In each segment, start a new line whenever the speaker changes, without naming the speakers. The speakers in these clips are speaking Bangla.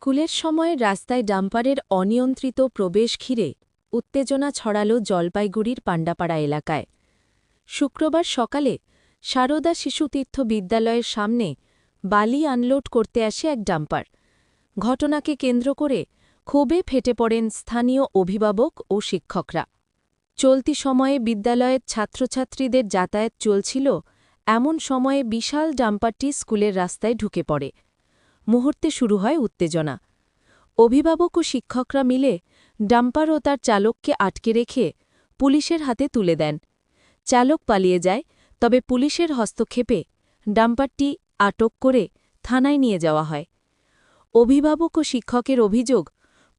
স্কুলের সময় রাস্তায় ডাম্পারের অনিয়ন্ত্রিত প্রবেশ ঘিরে উত্তেজনা ছড়াল জলপাইগুড়ির পাণ্ডাপাড়া এলাকায়। শুক্রবার সকালে সারদা শিশুতীর্থ বিদ্যালয়ের সামনে বালি আনলোড করতে আসে এক ডাম্পার। ঘটনাকে কেন্দ্র করে ক্ষোভে ফেটে পড়েন স্থানীয় অভিভাবক ও শিক্ষকরা। চলতি সময়ে বিদ্যালয়ের ছাত্রছাত্রীদের যাতায়াত চলছিল, এমন সময়ে বিশাল ডাম্পারটি স্কুলের রাস্তায় ঢুকে পড়ে। মুহূর্তে শুরু হয় উত্তেজনা। অভিভাবক ও শিক্ষকরা মিলে ডাম্পার ও তার চালককে আটকে রেখে পুলিশের হাতে তুলে দেন। চালক পালিয়ে যায়, তবে পুলিশের হস্তক্ষেপে ডাম্পারটি আটক করে থানায় নিয়ে যাওয়া হয়। অভিভাবক ও শিক্ষকের অভিযোগ,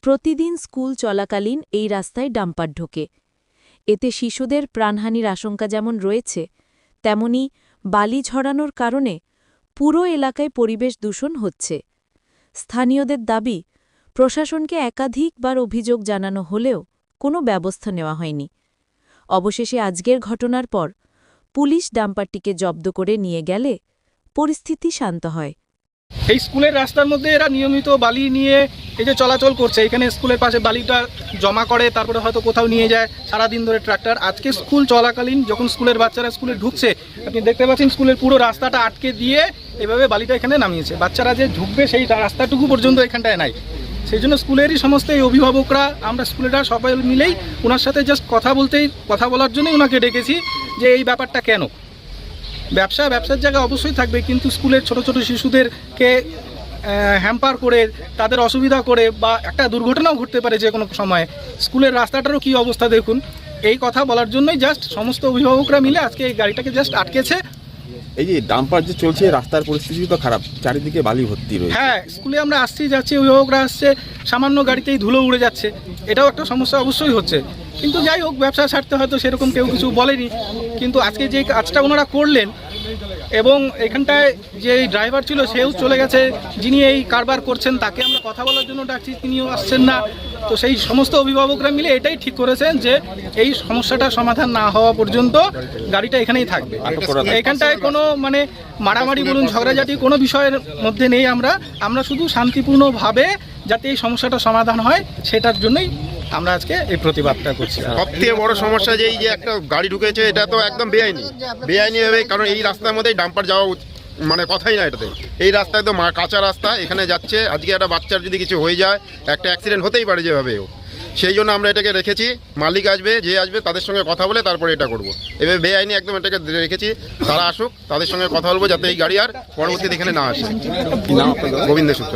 প্রতিদিন স্কুল চলাকালীন এই রাস্তায় ডাম্পার ঢোকে। এতে শিশুদের প্রাণহানির আশঙ্কা যেমন রয়েছে, তেমনি বালি ঝরানোর কারণে পুরো এলাকায় পরিবেশ দূষণ হচ্ছে। স্থানীয়দের দাবি, প্রশাসনকে একাধিকবার অভিযোগ জানানো হলেও কোনো ব্যবস্থা নেওয়া হয়নি। অবশেষে আজকের ঘটনার পর পুলিশ ডাম্পারটিকে জব্দ করে নিয়ে গেলে পরিস্থিতি শান্ত হয়।
এই স্কুলের রাস্তার মধ্যে এরা নিয়মিত বালি নিয়ে এই যে চলাচল করছে। এখানে স্কুলের পাশে বালিটা জমা করে, তারপরে হয়তো কোথাও নিয়ে যায়। সারাদিন ধরে ট্রাক্টর। আজকে স্কুল চলাকালীন যখন স্কুলের বাচ্চারা স্কুলে ঢুকছে, আপনি দেখতে পাচ্ছেন স্কুলের পুরো রাস্তাটা আটকে দিয়ে এভাবে বালিটা এখানে নামিয়েছে। বাচ্চারা যে ঢুকবে সেই রাস্তাটুকু পর্যন্ত এখানটায় নাই। সেই জন্য স্কুলেরই সমস্ত এই অভিভাবকরা, আমরা স্কুলেরা সবাই মিলেই ওনার সাথে জাস্ট কথা বলতেই, কথা বলার জন্যই ওনাকে ডেকেছি যে এই ব্যাপারটা কেন? ব্যবসা, ব্যবসার জায়গা অবশ্যই থাকবে, কিন্তু স্কুলের ছোট ছোট শিশুদেরকে হ্যাম্পার করে, তাদের অসুবিধা করে বা একটা দুর্ঘটনাও ঘটতে পারে যে কোনো সময়ে। স্কুলের রাস্তাটারও কী অবস্থা দেখুন। এই কথা বলার জন্যই জাস্ট সমস্ত অভিভাবকরা মিলে আজকে এই গাড়িটাকে জাস্ট আটকেছে।
এই যে ডাম্পার যে চলছে, রাস্তার পরিস্থিতি তো খারাপ। চারিদিকে বালি ভর্তি রয়েছে।
হ্যাঁ স্কুলে আমরা আসছি, যাচ্ছি, অভিভাবকরা আসছে, সামান্য গাড়িতেই ধুলো উড়ে যাচ্ছে। এটাও একটা সমস্যা অবশ্যই হচ্ছে। কিন্তু যাই হোক, ব্যবসা ছাড়তে হয়তো সেরকম কেউ কিছু বলেনি। কিন্তু আজকে যে কাজটা ওনারা করলেন এবং এখানটায় যে ড্রাইভার ছিল, সেও চলে গেছে। যিনি এই কারবার করছেন, তাকে আমরা কথা বলার জন্য ডাকছি, তিনিও আসছেন না। তো সেই সমস্ত অভিভাবকরা মিলে এটাই ঠিক করেছেন যে, এই সমস্যাটা সমাধান না হওয়া পর্যন্ত গাড়িটা এখানেই থাকবে। এখানটায় কোনো মানে মারামারি বলুন, ঝগড়াঝাটি কোনো বিষয়ের মধ্যে নেই আমরা। আমরা শুধু শান্তিপূর্ণভাবে যাতে এই সমস্যাটা সমাধান হয়, সেটার জন্যই আমরা আজকে এই প্রতিবাদটা করছি।
সব থেকে বড় সমস্যা যে এই যে একটা গাড়ি ঢুকেছে, এটা তো একদম বেআইনি। বেআইনি হবে, কারণ এই রাস্তার মধ্যেই ডাম্পার যাওয়া মানে কথাই না এটাতে। এই রাস্তা একদম কাঁচা রাস্তা, এখানে যাচ্ছে, আজকে একটা বাচ্চার যদি কিছু হয়ে যায়, একটা অ্যাক্সিডেন্ট হতেই পারে যেভাবে হোক। সেই জন্য আমরা এটাকে রেখেছি, মালিক আসবে, যে আসবে, তাদের সঙ্গে কথা বলে তারপরে এটা করব। এভাবে বেআইনি একদম এটাকে রেখেছি, তারা আসুক, তাদের সঙ্গে কথা বলব, যাতে এই গাড়ি আর পরবর্তীতে এখানে না আসে। গোবিন্দ সূত্র